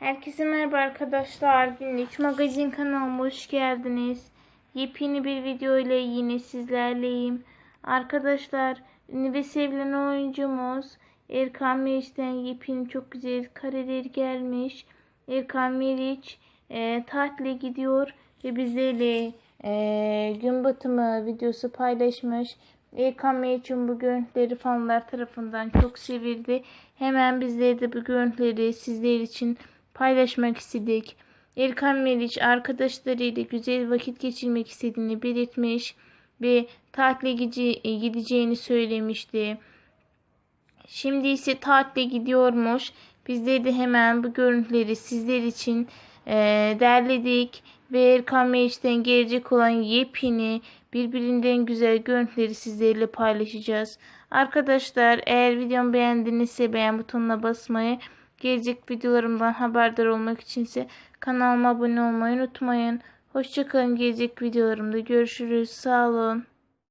Herkese merhaba arkadaşlar. Günlük magazin kanalıma hoş geldiniz. Yepyeni bir video ile yine sizlerleyim. Arkadaşlar ünlü ve sevilen oyuncumuz Erkan Meriç'ten yepyeni çok güzel kareler gelmiş. Erkan Meriç e, tatile gidiyor ve bizlerle e, gün batımı videosu paylaşmış. Erkan Meriç'in bu görüntüleri fanlar tarafından çok sevildi. Hemen bizler de bu görüntüleri sizler için paylaşmak istedik. Erkan Meriç arkadaşlarıyla güzel vakit geçirmek istediğini belirtmiş ve tatile gici- gideceğini söylemişti. Şimdi ise tatile gidiyormuş. Bizler de hemen bu görüntüleri sizler için eee, derledik ve Erkan Meriç'ten gelecek olan yepyeni birbirinden güzel görüntüleri sizlerle paylaşacağız. Arkadaşlar eğer videomu beğendinizse beğen butonuna basmayı, gelecek videolarımdan haberdar olmak içinse kanalıma abone olmayı unutmayın. Hoşçakalın gelecek videolarımda görüşürüz. Sağ olun.